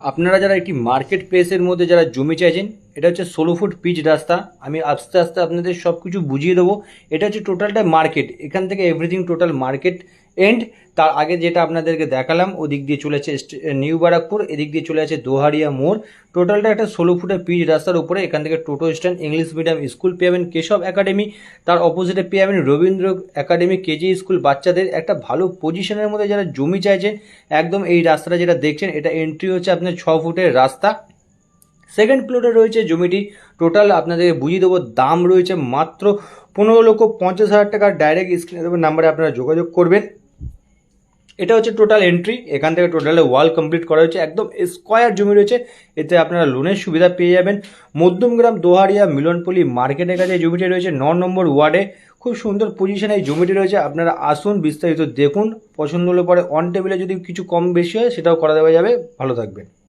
আপনারা যারা একটি মার্কেট প্লেসের মধ্যে যারা জমি চাইছেন এটা হচ্ছে ষোলো ফুট পিচ রাস্তা। আমি আস্তে আস্তে আপনাদের সব কিছু বুঝিয়ে দেবো। এটা হচ্ছে টোটালটা মার্কেট এখান থেকে এভরিথিং টোটাল মার্কেট এন্ড তার আগে যেটা আপনাদেরকে দেখালাম, ওদিক দিয়ে চলে আছে নিউ বারাকপুর এদিক দিয়ে চলে আছে দোহারিয়া মোড়। টোটালটা একটা ষোলো ফুটের পিচ রাস্তার উপরে। এখান থেকে toto stand English medium school পেয়ে যাবেন কেশব একাডেমি তার অপোজিটে পেয়ে যাবেন রবীন্দ্র একাডেমি কেজি স্কুল বাচ্চাদের। একটা ভালো পজিশনের মধ্যে যারা জমি চাইছেন, একদম এই রাস্তাটা যেটা দেখছেন, এটা এন্ট্রি হচ্ছে আপনার ছ ফুটের রাস্তা। সেকেন্ড ফ্লোরে রয়েছে জমিটি। টোটাল আপনাদের বুঝিয়ে দেবো, দাম রয়েছে মাত্র পনেরো লক্ষ পঞ্চাশ হাজার টাকার ডাইরেক্ট স্ক্রিনে দেবেন নাম্বারে আপনারা যোগাযোগ করবেন। এটা হচ্ছে টোটাল এন্ট্রি এখান থেকে টোটালে ওয়াল কমপ্লিট করা হয়েছে। একদম স্কোয়ার জমি রয়েছে। এতে আপনারা লোনের সুবিধা পেয়ে যাবেন। মধ্যমগ্রাম দোহারিয়া মিলনপল্লী মার্কেটের কাছে জমিটি রয়েছে। ন নম্বর ওয়ার্ডে খুব সুন্দর পজিশনে এই জমিটি রয়েছে। আপনারা আসুন, বিস্তারিত দেখুন। পছন্দ হলে পরে অন টেবিলে যদি কিছু কম বেশি হয়, সেটাও করা দেওয়া যাবে। ভালো থাকবেন।